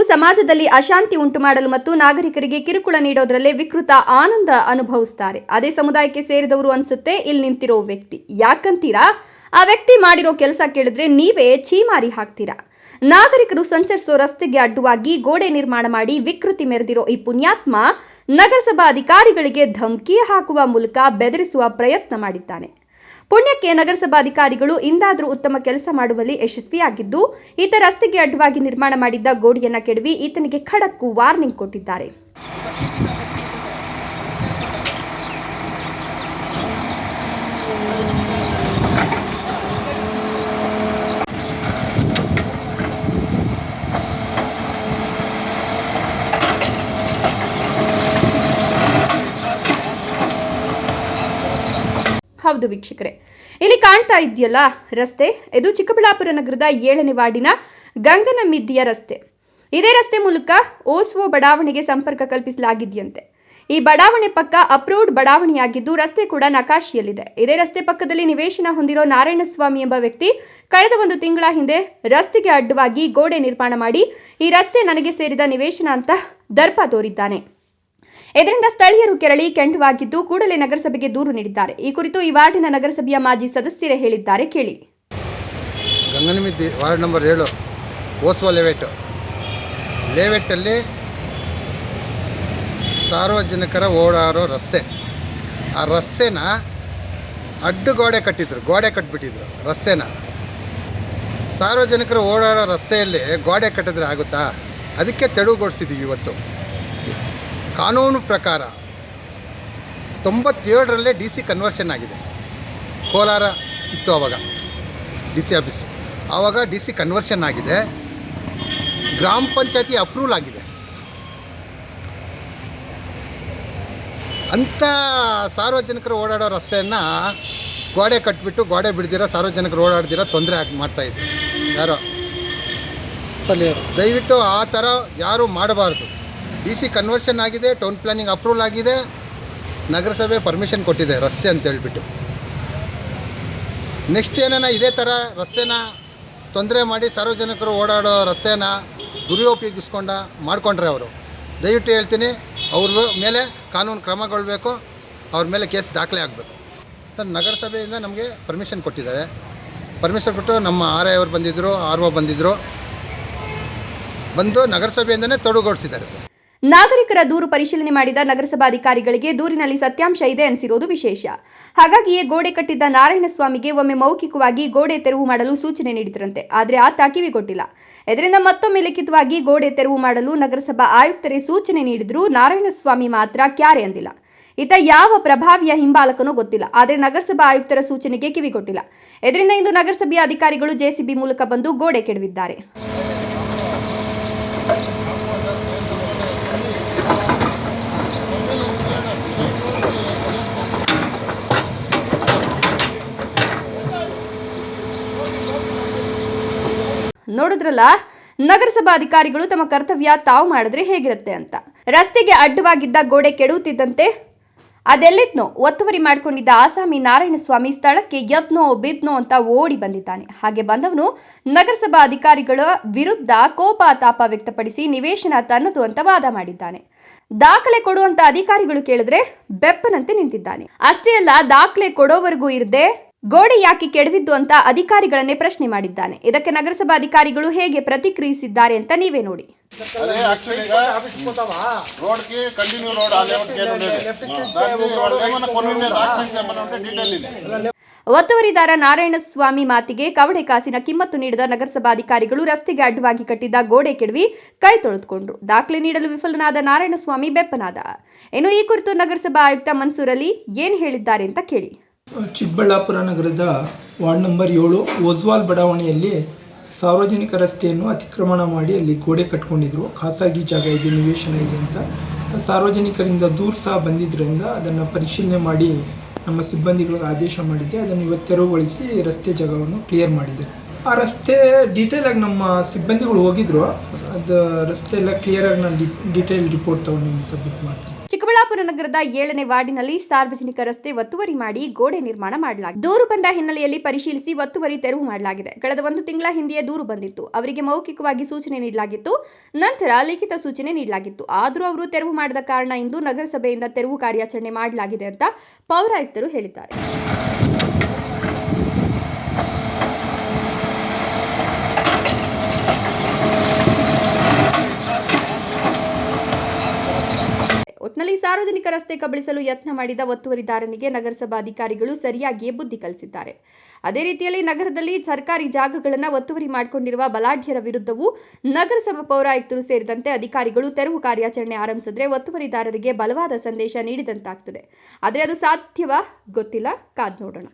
ಸಮಾಜದಲ್ಲಿ ಅಶಾಂತಿ ಉಂಟು ಮಾಡಲು ಮತ್ತು ನಾಗರಿಕರಿಗೆ ಕಿರುಕುಳ ನೀಡೋದ್ರಲ್ಲೇ ವಿಕೃತ ಆನಂದ ಅನುಭವಿಸ್ತಾರೆ. ಅದೇ ಸಮುದಾಯಕ್ಕೆ ಸೇರಿದವರು ಅನ್ಸುತ್ತೆ ಇಲ್ಲಿ ನಿಂತಿರೋ ವ್ಯಕ್ತಿ. ಯಾಕಂತೀರಾ? ಆ ವ್ಯಕ್ತಿ ಮಾಡಿರೋ ಕೆಲಸ ಕೇಳಿದ್ರೆ ನೀವೇ ಛೀಮಾರಿ ಹಾಕ್ತೀರಾ? ನಾಗರಿಕರು ಸಂಚರಿಸೋ ರಸ್ತೆಗೆ ಅಡ್ಡವಾಗಿ ಗೋಡೆ ನಿರ್ಮಾಣ ಮಾಡಿ ವಿಕೃತಿ ಮೆರೆದಿರೋ ಈ ಪುಣ್ಯಾತ್ಮ ನಗರಸಭಾ ಅಧಿಕಾರಿಗಳಿಗೆ ಧಮಕಿ ಹಾಕುವ ಮೂಲಕ ಬೆದರಿಸುವ ಪ್ರಯತ್ನ ಮಾಡಿದ್ದಾನೆ. ಪುಣ್ಯಕ್ಕೆ ನಗರಸಭಾಧಿಕಾರಿಗಳು ಇಂದಾದರೂ ಉತ್ತಮ ಕೆಲಸ ಮಾಡುವಲ್ಲಿ ಯಶಸ್ವಿಯಾಗಿದ್ದು, ಈತ ರಸ್ತೆಗೆ ಅಡ್ಡವಾಗಿ ನಿರ್ಮಾಣ ಮಾಡಿದ್ದ ಗೋಡೆಯನ್ನ ಕೆಡವಿ ಈತನಿಗೆ ಖಡಕ್ಕು ವಾರ್ನಿಂಗ್ ಕೊಟ್ಟಿದ್ದಾರೆ. ಹೌದು ವೀಕ್ಷಕರೇ. ಇಲ್ಲಿ ಕಾಣ್ತಾ ಇದೆಯಲ್ಲ ರಸ್ತೆ. ಇದು ಚಿಕ್ಕಬಳ್ಳಾಪುರ ನಗರದ ಏಳನೇ ವಾರ್ಡಿನ ಗಂಗನಮಿದ್ದಿಯ ರಸ್ತೆ. ಇದೇ ರಸ್ತೆ ಮೂಲಕ ಓಸ್ವೋ ಬಡಾವಣೆಗೆ ಸಂಪರ್ಕ ಕಲ್ಪಿಸಲಾಗಿದೆಯಂತೆ. ಈ ಬಡಾವಣೆ ಪಕ್ಕ ಅಪ್ರೂವ್ಡ್ ಬಡಾವಣೆಯಾಗಿದ್ದು ರಸ್ತೆ ಕೂಡ ನಕಾಶಿಯಲ್ಲಿದೆ. ಇದೇ ರಸ್ತೆ ಪಕ್ಕದಲ್ಲಿ ನಿವೇಶನ ಹೊಂದಿರೋ ನಾರಾಯಣಸ್ವಾಮಿ ಎಂಬ ವ್ಯಕ್ತಿ ಕಳೆದ ಒಂದು ತಿಂಗಳ ಹಿಂದೆ ರಸ್ತೆಗೆ ಅಡ್ಡವಾಗಿ ಗೋಡೆ ನಿರ್ಮಾಣ ಮಾಡಿ ಈ ರಸ್ತೆ ನನಗೆ ಸೇರಿದ ನಿವೇಶನ ಅಂತ ದರ್ಪ ತೋರಿದ್ದಾನೆ. ಇದರಿಂದ ಸ್ಥಳೀಯರು ಕೆರಳಿ ಕೆಂಡವಾಗಿದ್ದು ಕೂಡಲೇ ನಗರಸಭೆಗೆ ದೂರು ನೀಡಿದ್ದಾರೆ. ಈ ಕುರಿತು ಈ ವಾರ್ಡಿನ ನಗರಸಭೆಯ ಮಾಜಿ ಸದಸ್ಯರೇ ಹೇಳಿದ್ದಾರೆ. ಕೇಳಿ. ಗಂಗನಮಿದ್ದಿ ವಾರ್ಡ್ ನಂಬರ್ ಏಳು, ಓಸ್ವಾ ಲೇವೆಟ್ ಲೇವೆಟ್ಟಲ್ಲಿ ಸಾರ್ವಜನಿಕರ ಓಡಾಡೋ ರಸ್ತೆ. ಆ ರಸ್ತೆನ ಅಡ್ಡು ಗೋಡೆ ಕಟ್ಟಿದ್ರು, ಗೋಡೆ ಕಟ್ಬಿಟ್ಟಿದ್ರು ರಸ್ತೆನ. ಸಾರ್ವಜನಿಕರು ಓಡಾಡೋ ರಸ್ತೆಯಲ್ಲಿ ಗೋಡೆ ಕಟ್ಟಿದ್ರೆ ಆಗುತ್ತಾ? ಅದಕ್ಕೆ ತೆಳುಗೊಳಿಸಿದ್ದೀವಿ ಇವತ್ತು. ಕಾನೂನು ಪ್ರಕಾರ ತೊಂಬತ್ತೇಳರಲ್ಲೇ ಡಿ ಸಿ ಕನ್ವರ್ಷನ್ ಆಗಿದೆ. ಕೋಲಾರ ಇತ್ತು ಆವಾಗ ಡಿ ಸಿ ಆಫೀಸು ಆವಾಗ ಡಿ ಸಿ ಕನ್ವರ್ಷನ್ ಆಗಿದೆ. ಗ್ರಾಮ ಪಂಚಾಯತಿ ಅಪ್ರೂವಲ್ ಆಗಿದೆ. ಅಂಥ ಸಾರ್ವಜನಿಕರು ಓಡಾಡೋ ರಸ್ತೆಯನ್ನು ಗೋಡೆ ಕಟ್ಬಿಟ್ಟು ಗೋಡೆ ಬಿಡ್ದಿರೋ ಸಾರ್ವಜನಿಕರು ಓಡಾಡ್ದಿರೋ ತೊಂದರೆ ಆಗಿ ಮಾಡ್ತಾಯಿದ್ರು ಯಾರೋ? ದಯವಿಟ್ಟು ಆ ಥರ ಯಾರೂ ಮಾಡಬಾರ್ದು. ಡಿ ಸಿ ಕನ್ವರ್ಷನ್ ಆಗಿದೆ ಟೌನ್ ಪ್ಲಾನಿಂಗ್ ಅಪ್ರೂವಲ್ ಆಗಿದೆ, ನಗರಸಭೆ ಪರ್ಮಿಷನ್ ಕೊಟ್ಟಿದೆ, ರಸ್ತೆ ಅಂತ ಹೇಳ್ಬಿಟ್ಟು. ನೆಕ್ಸ್ಟ್ ಏನೇನ ಇದೇ ಥರ ರಸ್ತೆನ ತೊಂದರೆ ಮಾಡಿ ಸಾರ್ವಜನಿಕರು ಓಡಾಡೋ ರಸ್ತೆನ ದುರುಪಯೋಗಿಸ್ಕೊಂಡ ಮಾಡಿಕೊಂಡ್ರೆ ಅವರು. ದಯವಿಟ್ಟು ಹೇಳ್ತೀನಿ, ಅವ್ರ ಮೇಲೆ ಕಾನೂನು ಕ್ರಮಗೊಳ್ಬೇಕು ಅವ್ರ ಮೇಲೆ ಕೇಸ್ ದಾಖಲೆ ಆಗಬೇಕು. ಸರ್, ನಗರಸಭೆಯಿಂದ ನಮಗೆ ಪರ್ಮಿಷನ್ ಕೊಟ್ಟಿದ್ದಾರೆ. ಪರ್ಮಿಷನ್ ಕೊಟ್ಟು ನಮ್ಮ ಆರ್ ಐ ಅವ್ರು ಬಂದಿದ್ದರು ಆರ್ ಒ ಬಂದಿದ್ದರು ಬಂದು ನಗರಸಭೆಯಿಂದನೇ ತೊಡಗೊಳಿಸಿದ್ದಾರೆ ಸರ್. ನಾಗರಿಕರ ದೂರು ಪರಿಶೀಲನೆ ಮಾಡಿದ ನಗರಸಭಾಧಿಕಾರಿಗಳಿಗೆ ದೂರಿನಲ್ಲಿ ಸತ್ಯಾಂಶ ಇದೆ ಅನಿಸಿರೋದು ವಿಶೇಷ. ಹಾಗಾಗಿಯೇ ಗೋಡೆ ಕಟ್ಟಿದ್ದ ನಾರಾಯಣಸ್ವಾಮಿಗೆ ಒಮ್ಮೆ ಮೌಖಿಕವಾಗಿ ಗೋಡೆ ತೆರವು ಮಾಡಲು ಸೂಚನೆ ನೀಡಿದ್ರಂತೆ, ಆದರೆ ಆತ ಕಿವಿಗೊಟ್ಟಿಲ್ಲ ಇದರಿಂದ ಮತ್ತೊಮ್ಮೆ ಲಿಖಿತವಾಗಿ ಗೋಡೆ ತೆರವು ಮಾಡಲು ನಗರಸಭಾ ಆಯುಕ್ತರೇ ಸೂಚನೆ ನೀಡಿದರೂ ನಾರಾಯಣಸ್ವಾಮಿ ಮಾತ್ರ ಕ್ಯಾರೆ ಅಂದಿಲ್ಲ. ಈತ ಯಾವ ಪ್ರಭಾವಿಯ ಹಿಂಬಾಲಕನೋ ಗೊತ್ತಿಲ್ಲ, ಆದರೆ ನಗರಸಭಾ ಆಯುಕ್ತರ ಸೂಚನೆಗೆ ಕಿವಿಗೊಟ್ಟಿಲ್ಲ ಇದರಿಂದ ಇಂದು ನಗರಸಭೆಯ ಅಧಿಕಾರಿಗಳು ಜೆಸಿಬಿ ಮೂಲಕ ಬಂದು ಗೋಡೆ ಕೆಡವಿದ್ದಾರೆ. ನೋಡಿದ್ರಲ್ಲ? ನಗರಸಭಾ ಅಧಿಕಾರಿಗಳು ತಮ್ಮ ಕರ್ತವ್ಯ ತಾವು ಮಾಡಿದ್ರೆ ಹೇಗಿರುತ್ತೆ ಅಂತ. ರಸ್ತೆಗೆ ಅಡ್ಡವಾಗಿದ್ದ ಗೋಡೆ ಕೆಡುತ್ತಿದ್ದಂತೆ ಅದೆಲ್ಲಿತ್ನೋ ಒತ್ತುವರಿ ಮಾಡಿಕೊಂಡಿದ್ದ ಆಸಾಮಿ ನಾರಾಯಣಸ್ವಾಮಿ ಸ್ಥಳಕ್ಕೆ ಯತ್ನೋ ಬಿದ್ನೋ ಅಂತ ಓಡಿ ಬಂದಿದ್ದಾನೆ. ಹಾಗೆ ಬಂದವನು ನಗರಸಭಾ ಅಧಿಕಾರಿಗಳ ವಿರುದ್ಧ ಕೋಪ ತಾಪ ವ್ಯಕ್ತಪಡಿಸಿ ನಿವೇಶನ ತನ್ನದು ಅಂತ ವಾದ ಮಾಡಿದ್ದಾನೆ. ದಾಖಲೆ ಕೊಡುವಂತ ಅಧಿಕಾರಿಗಳು ಕೇಳಿದ್ರೆ ಬೆಪ್ಪನಂತೆ ನಿಂತಿದ್ದಾನೆ. ಅಷ್ಟೇ ಅಲ್ಲ, ದಾಖಲೆ ಕೊಡೋವರೆಗೂ ಇರದೆ ಗೋಡೆ ಯಾಕೆ ಕೆಡವಿದ್ದು ಅಂತ ಅಧಿಕಾರಿಗಳನ್ನೇ ಪ್ರಶ್ನೆ ಮಾಡಿದ್ದಾನೆ ಇದಕ್ಕೆ ನಗರಸಭಾ ಅಧಿಕಾರಿಗಳು ಹೇಗೆ ಪ್ರತಿಕ್ರಿಯಿಸಿದ್ದಾರೆ ಅಂತ ನೀವೇ ನೋಡಿ అదే యాక్చువల్ గా రోడ్ కి కంటిన్యూ రోడ్ ఆ లెఫ్ట్ కి ఉండేది దానికి వాళ్ళు ఏమన్నా కొన్ని ఉండే డాక్యుమెంట్స్ ఏమన్నా ఉంటే డీటెయిల్ ಇಲ್ಲ ಒತ್ತುವರಿದಾರ ನಾರಾಯಣಸ್ವಾಮಿ ಮಾತಿಗೆ ಕವಡೆ ಕಾಸಿನ ಕಿಮ್ಮತ್ತು ನೀಡಿದ ನಗರಸಭಾಧಿಕಾರಿಗಳು ರಸ್ತೆಗೆ ಅಡ್ಡವಾಗಿ ಕಟ್ಟಿದ್ದ ಗೋಡೆ ಕೆಡವಿ ಕೈ ತೊಳೆದುಕೊಂಡ್ರು ದಾಖಲೆ ನೀಡಲು ವಿಫಲನಾದ ನಾರಾಯಣಸ್ವಾಮಿ ಬೆಪ್ಪನಾದ ಇನ್ನು ಈ ಕುರಿತು ನಗರಸಭಾ ಆಯುಕ್ತ ಮನ್ಸೂರ್ ಅಲಿ ಏನ್ ಹೇಳಿದ್ದಾರೆ ಅಂತ ಕೇಳಿ ಚಿಕ್ಕಬಳ್ಳಾಪುರ ನಗರದ ವಾರ್ಡ್ ನಂಬರ್ ಏಳು ಒಜ್ವಾಲ್ ಬಡಾವಣೆಯಲ್ಲಿ ಸಾರ್ವಜನಿಕ ರಸ್ತೆಯನ್ನು ಅತಿಕ್ರಮಣ ಮಾಡಿ ಅಲ್ಲಿ ಗೋಡೆ ಕಟ್ಕೊಂಡಿದ್ರು. ಖಾಸಗಿ ಜಾಗ ಇದೆ, ನಿವೇಶನ ಇದೆ ಅಂತ. ಸಾರ್ವಜನಿಕರಿಂದ ದೂರು ಸಹ ಬಂದಿದ್ದರಿಂದ ಅದನ್ನು ಪರಿಶೀಲನೆ ಮಾಡಿ ನಮ್ಮ ಸಿಬ್ಬಂದಿಗಳಿಗೆ ಆದೇಶ ಮಾಡಿದ್ದೆ. ಅದನ್ನು ಇವತ್ತು ತೆರವುಗೊಳಿಸಿ ರಸ್ತೆ ಜಾಗವನ್ನು ಕ್ಲಿಯರ್ ಮಾಡಿದೆ. ಆ ರಸ್ತೆ ಡೀಟೇಲ್ ಆಗಿ ನಮ್ಮ ಸಿಬ್ಬಂದಿಗಳು ಹೋಗಿದ್ರು. ಅದು ರಸ್ತೆ ಎಲ್ಲ ಕ್ಲಿಯರ್ ಆಗಿ ನಾನು ಡೀಟೇಲ್ ರಿಪೋರ್ಟ್ ತಗೊಂಡು ನಿಮ್ಗೆ ಸಬ್ಮಿಟ್ ಮಾಡ್ತೀನಿ. ಚಿಕ್ಕಬಳ್ಳಾಪುರ ನಗರದ ಏಳನೇ ವಾರ್ಡಿನಲ್ಲಿ ಸಾರ್ವಜನಿಕ ರಸ್ತೆ ಒತ್ತುವರಿ ಮಾಡಿ ಗೋಡೆ ನಿರ್ಮಾಣ ಮಾಡಲಾಗಿದೆ. ದೂರು ಬಂದ ಹಿನ್ನೆಲೆಯಲ್ಲಿ ಪರಿಶೀಲಿಸಿ ಒತ್ತುವರಿ ತೆರವು ಮಾಡಲಾಗಿದೆ. ಕಳೆದ ಒಂದು ತಿಂಗಳ ಹಿಂದೆಯೇ ದೂರು ಬಂದಿತ್ತು. ಅವರಿಗೆ ಮೌಖಿಕವಾಗಿ ಸೂಚನೆ ನೀಡಲಾಗಿತ್ತು. ನಂತರ ಲಿಖಿತ ಸೂಚನೆ ನೀಡಲಾಗಿತ್ತು. ಆದರೂ ಅವರು ತೆರವು ಮಾಡದ ಕಾರಣ ಇಂದು ನಗರಸಭೆಯಿಂದ ತೆರವು ಕಾರ್ಯಾಚರಣೆ ಮಾಡಲಾಗಿದೆ ಅಂತ ಪೌರಾಯುಕ್ತರು ಹೇಳಿದ್ದಾರೆ. ಸಾರ್ವಜನಿಕ ರಸ್ತೆ ಕಬಳಿಸಲು ಯತ್ನ ಮಾಡಿದ ಒತ್ತುವರಿದಾರನಿಗೆ ನಗರಸಭಾ ಅಧಿಕಾರಿಗಳು ಸರಿಯಾಗಿಯೇ ಬುದ್ಧಿ ಕಲಿಸಿದ್ದಾರೆ. ಅದೇ ರೀತಿಯಲ್ಲಿ ನಗರದಲ್ಲಿ ಸರ್ಕಾರಿ ಜಾಗಗಳನ್ನು ಒತ್ತುವರಿ ಮಾಡಿಕೊಂಡಿರುವ ಬಲಾಢ್ಯರ ವಿರುದ್ಧವೂ ನಗರಸಭಾ ಪೌರಾಯುಕ್ತರು ಸೇರಿದಂತೆ ಅಧಿಕಾರಿಗಳು ತೆರವು ಕಾರ್ಯಾಚರಣೆ ಆರಂಭಿಸಿದ್ರೆ ಒತ್ತುವರಿದಾರರಿಗೆ ಬಲವಾದ ಸಂದೇಶ ನೀಡಿದಂತಾಗ್ತದೆ. ಆದರೆ ಅದು ಸಾಧ್ಯವಾ ಗೊತ್ತಿಲ್ಲ. ಕಾದ್ ನೋಡೋಣ.